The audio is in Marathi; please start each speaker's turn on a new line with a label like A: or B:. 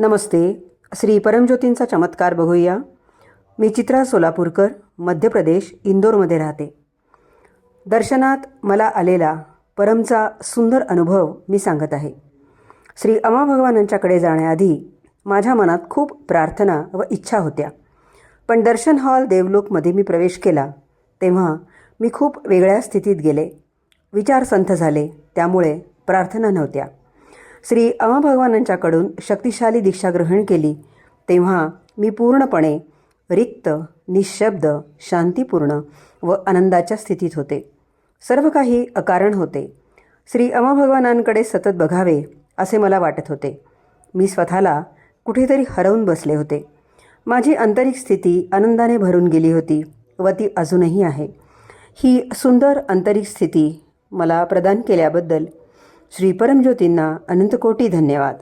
A: नमस्ते. श्री परमज्योतींचा चमत्कार बघूया. मी चित्रा सोलापूरकर मध्य प्रदेश इंदोरमध्ये राहते. दर्शनात मला आलेला परमचा सुंदर अनुभव मी सांगत आहे. श्री अमा भगवानांच्याकडे जाण्याआधी माझ्या मनात खूप प्रार्थना व इच्छा होत्या. पण दर्शन हॉल देवलोकमध्ये मी प्रवेश केला तेव्हा मी खूप वेगळ्या स्थितीत गेले. विचार संथ झाले त्यामुळे प्रार्थना नव्हत्या. श्री अमभगवानांच्याकडून शक्तिशाली दीक्षा ग्रहण केली. तेव्हा मी पूर्णपणे रिक्त निशब्द शांतीपूर्ण व आनंदाच्या स्थितीत होते. सर्व काही अकारण होते. श्री अमभगवानांकडे सतत बघावे असे मला वाटत होते. मी स्वतःला कुठेतरी हरवून बसले होते. माझी आंतरिक स्थिती आनंदाने भरून गेली होती व ती अजूनही आहे. ही सुंदर आंतरिक स्थिती मला प्रदान केल्याबद्दल श्रीपरमज्योतींना अनंतकोटी धन्यवाद.